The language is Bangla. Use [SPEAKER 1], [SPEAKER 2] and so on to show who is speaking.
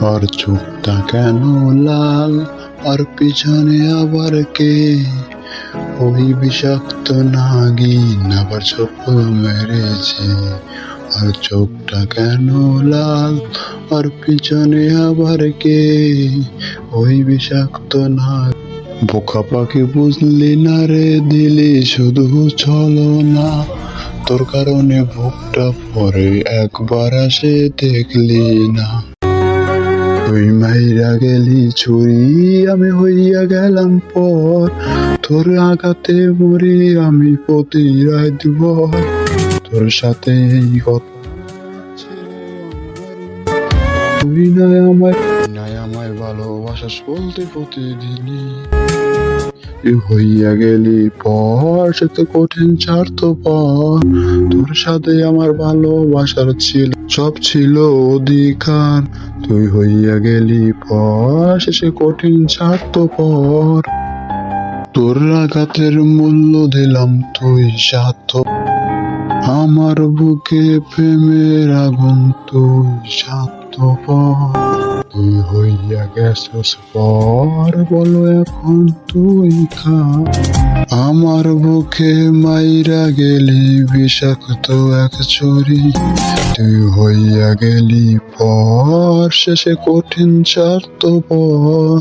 [SPEAKER 1] আর চোখটা কেন লাল? আর পিছনে আবার কে? ওই বিষাক্ত নাগিন আবার চপ্পল মেরেছে। আর চোখটা কেন লাল? আর পিছনে আবার কে? ওই বিষাক্ত নাগ বোকা পাখি বুঝলি না রে, দিলি শুধু চলো না তোর কারণে ভোগটা পরে একবার আসে দেখলি না। তুই মাইরা গেলি ছুরি, আমি হইয়া গেলাম পর। তোর আঘাতে মরি আমি প্রতি তোর সাথে এই কথা তুই নাই আমায় নাই আমায় ভালোবাসা বলতে প্রতিদিনই। তুই হইয়া গেলি, পর সে তো কঠিন পর তোর সাথে আমার ভালোবাসার ছিল, সব ছিল অধিকার। তুই হইয়া গেলি, পর শেষে কঠিন ছাড়ত পর তোর আঘাতের মূল্য দিলাম তুই সাথ আমার বুকে প্রেমের আগুন তুই স্বার্থপর। তুই হইয়া গেছস পর বলো এখন তুই খা। আমার বুকে মাইরা গেলি বিষাক্ত এক চুরি তুই হইয়া গেলি পর, শেষে কঠিন স্বার্থপর।